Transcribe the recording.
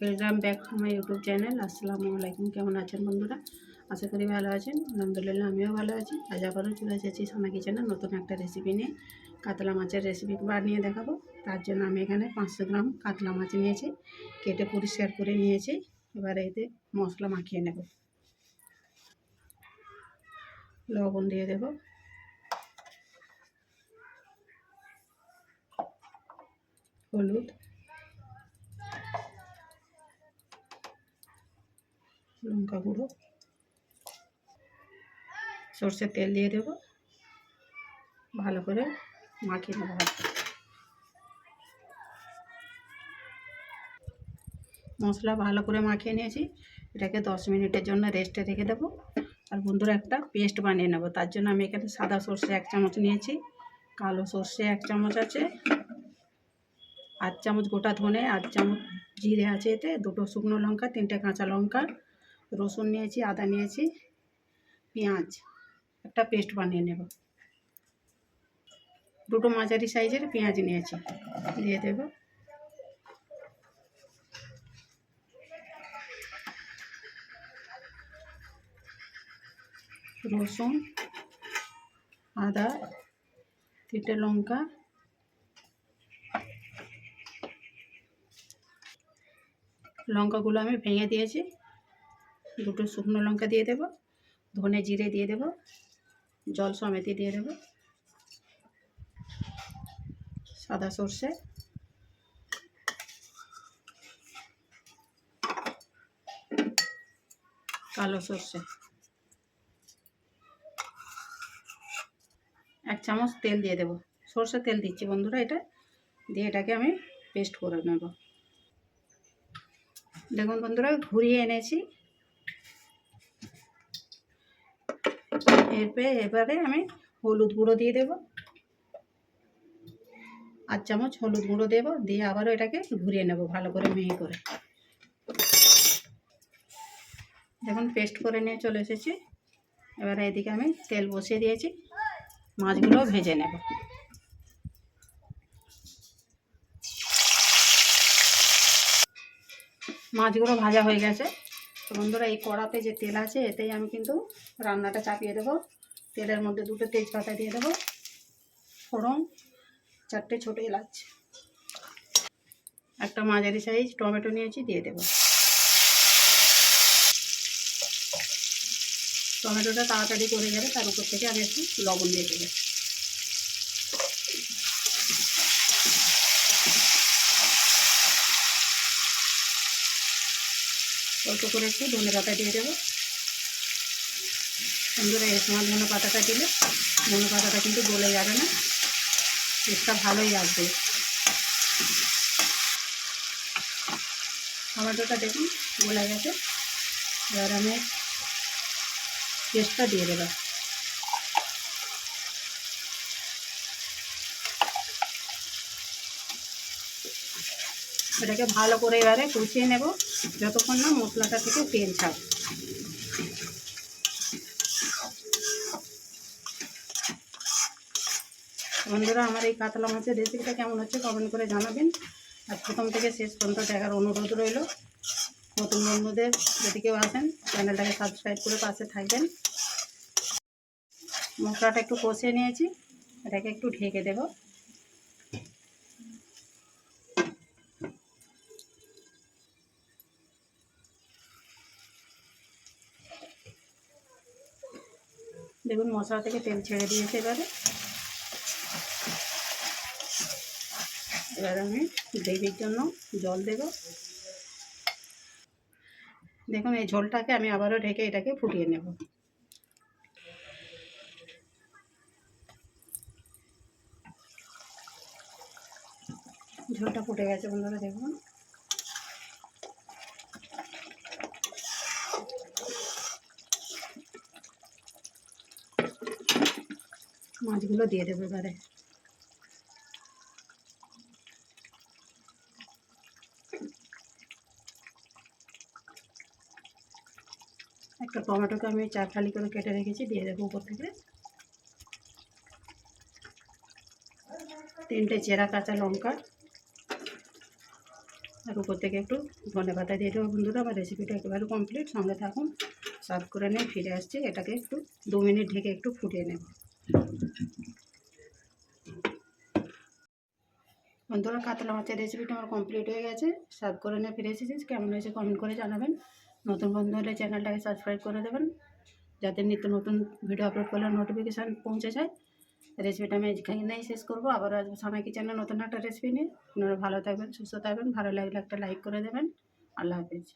Welcome back to my YouTube channel. আসসালামু আলাইকুম। কেমন আছেন বন্ধুরা? আশা করি ভালো আছেন। আলহামদুলিল্লাহ, আমিও ভালো আছি। আজ আবারও চলে এসেছি সোনা কিচেনে নতুন একটা রেসিপি নিয়ে। কাতলা মাছের রেসিপি বানিয়ে দেখাবো। তার জন্য আমি এখানে পাঁচশো গ্রাম কাতলা মাছ নিয়েছি। কেটে পরিষ্কার করে নিয়েছি। এবারে এতে মশলা মাখিয়ে নেব। লবণ দিয়ে দেব। হলুদ। লঙ্কা গুঁড়ো। সর্ষের তেল দিয়ে দেবো। ভালো করে মাখিয়ে নেব মশলা ভালো করে মাখিয়ে নিয়েছি। এটাকে দশ মিনিটের জন্য রেস্টে রেখে দেবো। আর বন্ধুরা একটা পেস্ট বানিয়ে নেব। তার জন্য আমি এখানে সাদা সর্ষে এক চামচ নিয়েছি। কালো সর্ষে এক চামচ আছে। আট চামচ গোটা ধনে আট চামচ জিরে আছে এতে, দুটো শুকনো লঙ্কা, তিনটে কাঁচা লঙ্কা। রসুন নিয়েছি, আদা নিয়েছি, পেঁয়াজ, একটা পেস্ট বানিয়ে নেব। দুটো মাঝারি সাইজের পেঁয়াজ নিয়েছি, দিয়ে দেব। রসুন, আদা, তিনটে লঙ্কা, লঙ্কাগুলো আমি ভেঙে দিয়েছি। দুটো শুকনো লঙ্কা দিয়ে দেব, ধনে জিরে দিয়ে দেব, জল সমেতে দিয়ে দেব, সাদা সর্ষে, কালো সর্ষে। এক চামচ তেল দিয়ে দেব সর্ষে তেল দিচ্ছি বন্ধুরা এটা, দিয়ে এটাকে আমি পেস্ট করে নেব। দেখুন বন্ধুরা, ঘুরিয়ে এনেছি। এরপরে, এবারে আমি হলুদ গুঁড়ো দিয়ে দেব। আর চামচ হলুদ গুঁড়ো দেব, দিয়ে আবারও এটাকে ঘুরিয়ে নেব ভালো করে মিহি করে। দেখুন, পেস্ট করে নিয়ে চলে এসেছি। এবারে এদিকে আমি তেল বসিয়ে দিয়েছি, মাছগুলো ভেজে নেব। মাছগুলো ভাজা হয়ে গেছে। বন্ধুরা, এই কড়াতে যে তেল আছে, এতেই আমি কিন্তু রান্নাটা চাপিয়ে দেবো। তেলের মধ্যে দুটো তেজপাতা দিয়ে দেবো। ফোড়ন, চারটে ছোটো এলাচ। একটা মাঝারি সাইজ টমেটো নিয়েছি, দিয়ে দেবো। টমেটোটা তাড়াতাড়ি করে যাবে তার উপর থেকে আমি একটু লবণ দিয়ে দেবো। অল্প করে একটু ধনে পাতা দিয়ে দেবো। বন্ধুরা এই সময় ধনে পাতাটা দিলে ধনে পাতাটা কিন্তু গলে যাবে না। টেস্টটা ভালোই আসবে। টমেটোটা দেখুন, গলে গেছে। এবার আমি পেস্টটা দিয়ে দেবো। এটাকে ভালো করে এবারে কষিয়ে নেব। যতক্ষণ না মশলাটা থেকে তেল ছাড়ে বন্ধুরা, আমার এই কাতলা মাছের রেসিপিটা কেমন হচ্ছে কমেন্ট করে জানাবেন। আর প্রথম থেকে শেষ পর্যন্ত দেখার অনুরোধ রইল। নতুন বন্ধুদের যদি কেউ আসেন, চ্যানেলটাকে সাবস্ক্রাইব করে পাশে থাকবেন। মশলাটা একটু কষিয়ে নিয়েছি, এটাকে একটু ঢেকে দেবো। দেখুন, মশলা থেকে তেল ছেড়ে দিয়েছে এবারে। এবার আমি গ্রেভির জন্য জল দেব। দেখুন, এই ঝোলটাকে আমি আবারও ঢেকে এটাকে ফুটিয়ে নেব। ঝোলটা ফুটে গেছে বন্ধুরা, দেখুন। মাছগুলো দিয়ে দেবো এবারে। একটা টমেটোকে আমি চার ফালি করে কেটে রেখেছি, দিয়ে দেবো উপর থেকে। তিনটে চেরা কাঁচা লঙ্কা। আর উপর থেকে একটু ধনে পাতা দিয়ে দেবো বন্ধুরা আমার রেসিপিটা একেবারে কমপ্লিট সঙ্গে থাকুন, সার্ভ করে নিয়ে ফিরে আসছি। এটাকে একটু দু মিনিট ঢেকে একটু ফুটিয়ে নেব। বন্ধুরা, কাতলা মাছের রেসিপিটা আমার কমপ্লিট হয়ে গেছে। সার্ভ করে নিয়ে ফিরে এসেছি। কেমন হয়েছে কমেন্ট করে জানাবেন। নতুন বন্ধু হলে চ্যানেলটাকে সাবস্ক্রাইব করে দেবেন। যাতে নিত্য নতুন ভিডিও আপলোড করলে নোটিফিকেশান পৌঁছে যায়। রেসিপিটা আমি এখানেই শেষ করব। আবার আসব সময় কিচেনে নতুন একটা রেসিপি নিয়ে। আপনারা ভালো থাকবেন, সুস্থ থাকবেন, ভালো লাগলে একটা লাইক করে দেবেন। আল্লাহ হাফিজ।